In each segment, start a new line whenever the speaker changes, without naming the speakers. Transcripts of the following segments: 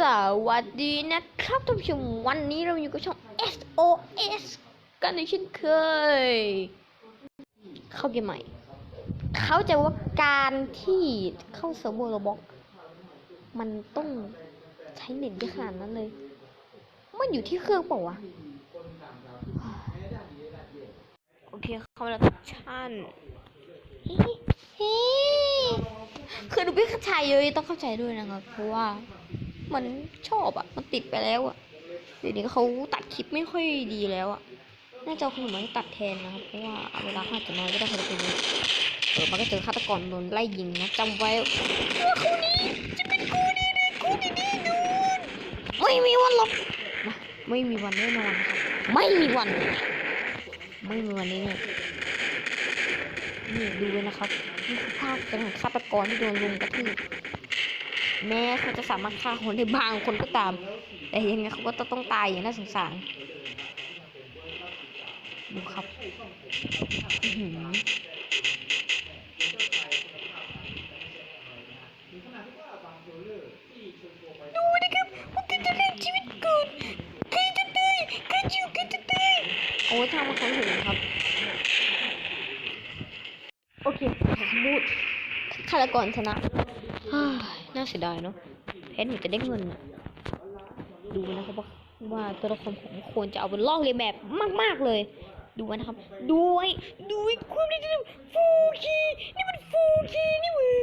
สวัสดีนะครับท่านผู้ชมวันนี้เราอยู่กับช่อง SOS กันในเช่นเคย เข้าเกมใหม่ เข้าใจว่าการที่เข้าเซิร์ฟเวอร์โรบอก มันต้องใช้เน็ตเยอะขนาดนั้นเลย มันอยู่ที่เครื่องเปล่าวะ โอเคเข้าแล้วทุกท่านคือดูพี่ชายเยอะต้องเข้าใจด้วยนะครับ เพราะว่า มันชอบอะมันติดไปแล้วอะเดี๋ยวนี้เขาตัดคลิปไม่ค่อยดีแล้วอะน่าจะเอาคนอื่นมาตัดแทนนะครับเพราะว่าเวลาเขาอาจะน้อยก็ได้คนละคนเออมันก็เจอฆาตกรโดนไล่ยิงนะจำไว้ว่าคู่นี้จะเป็นคู่นี้นะคู่นี้แน่นไม่มีวันหรอกนะไม่มีวันแน่นอนครับไม่มีวัน ไม่มีวันนี้เนี่ยนี่ดูนะครับนี่คือภาพเป็นฆาตกรที่โดนลุมกระทืบ แม้เขาจะสามารถฆ่าคนได้บางคนก็ตาม แต่ยังไงเขาก็ต้องตายอย่างน่าสงสารดูครับดูนะครับว่าใครจะเล่นชีวิตก่อนใครจะตายใครจะอยู่ใครจะตายโอ้ยทำมาเขาเห็นครับโอเคสมมติฆาตกรชนะ น่าเสียดายเนาะแทนหนูจะได้เงินน่ะดูนะครับว่าว่าตัวละครผมควรจะเอาเป็นลอกเลียนแบบมาก ๆ เลย ดูนะครับ ดูไว้ดูไว้ความดีที่ฟูคีนี่มันฟูคีนี่มือ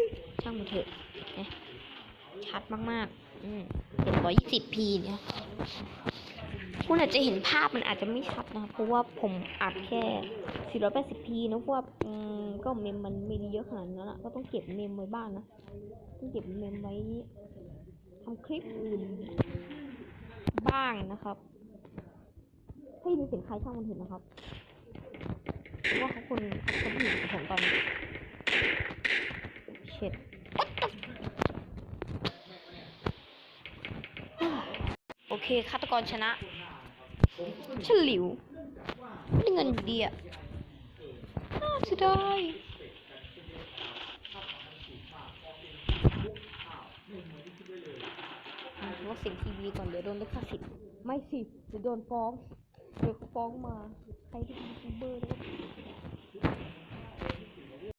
ช่างมันเถอะนะชัดมากๆอืมเจ็ดร้อยยี่สิบพีเนี่ย คุณอาจจะเห็นภาพมันอาจจะไม่ชัดนะเพราะว่าผมอัดแค่ 480p นะเพราะว่าอืมก็เมมมันไม่ได้เยอะขนาดนั้นอะก็ต้องเก็บเมมไว้บ้างนะต้องเก็บเมมไว้ทำคลิปอื่นบ้างนะครับถ้ายินเสียงใครช่างมันเห็นนะครับเพราะว่าเขาคนเขาคนที่อยู่ผมตอนนี้เช็ดโอเคฆาตกรชนะ ฉลิวไม่ได้เงินเดีอะน่าเสียดายว่าเสียงทีวีก่อนเดี๋ยวโดนลิขสิทธิ์ไม่สิจะโดนฟ้องเดี๋ยวฟ้องมา ใครที่เป็นยูทูบเบอร์แล้